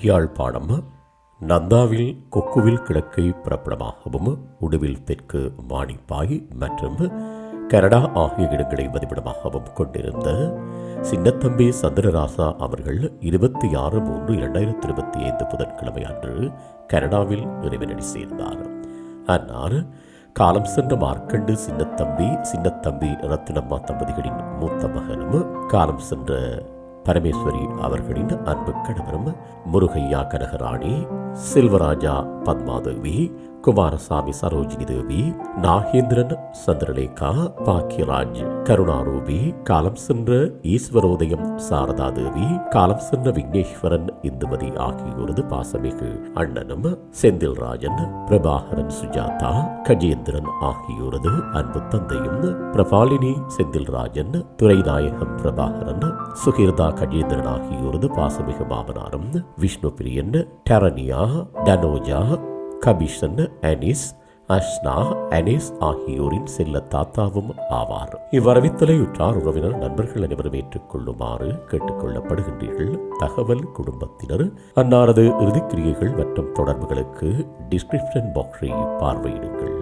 யாழ்ப்பாணம் நந்தாவில் கொக்குவில் கிழக்கை பிறப்பிடமாகவும் உடுவில் தெற்கு மாணிப்பாய் மற்றும் கனடா ஆகிய இடங்களை மதிப்பிடமாகவும் கொண்டிருந்த சின்னத்தம்பி சந்திரராசா அவர்கள் இருபத்தி ஆறு மூன்று இரண்டாயிரத்தி இருபத்தி ஐந்து புதன்கிழமை அன்று கனடாவில் இறைவனடி சேர்ந்தார். அன்னார் காலம் சென்ற மார்க்கண்டு சின்னத்தம்பி சின்னத்தம்பி ரத்தினம்மா தம்பதிகளின் மூத்த மகனும் காலம் சென்ற பரமேஸ்வரி அவர்களின் அன்பு கணவரும் முருகையா கனகராணி செல்வராஜா பத்மாதேவி குமாரசாமி சரோஜினி தேவி நாகேந்திரன் சந்திரலேகா பாக்கியராஜ் கருணாரூபி காலம் சென்ற ஈஸ்வரோதயம் சாரதா தேவி காலம் சென்ற விக்னேஸ்வரன் இந்துமதி ஆகியோரது பாசமிகு அண்ணனும் செந்தில்ராஜன் பிரபாகரன் சுஜாதா கஜேந்திரன் ஆகியோரது அன்பு தந்தையும் பிரபாலினி செந்தில்ராஜன் துரைநாயகம் பிரபாகரன் சுகிர்தா கஜேந்திரன் ஆகியோரது பாசமிகு மாமனாரும் விஷ்ணு பிரியன் டரனியா டனோஜா கபிஷன் அனிஸ் அஷ்னா அனிஸ் ஆகியோரின் செல்ல தாத்தாவும் ஆவார். இவ்வரவித்தலை உற்றார் உறவினர் நண்பர்கள் அனைவரும் ஏற்றுக்கொள்ளுமாறு கேட்டுக்கொள்ளப்படுகின்றீர்கள். தகவல் குடும்பத்தினர் அன்னாரது இறுதிக்கிரியைகள் மற்றும் தொடர்புகளுக்கு டிஸ்கிரிப்ஷன் பாக்ஸை பார்வையிடுங்கள்.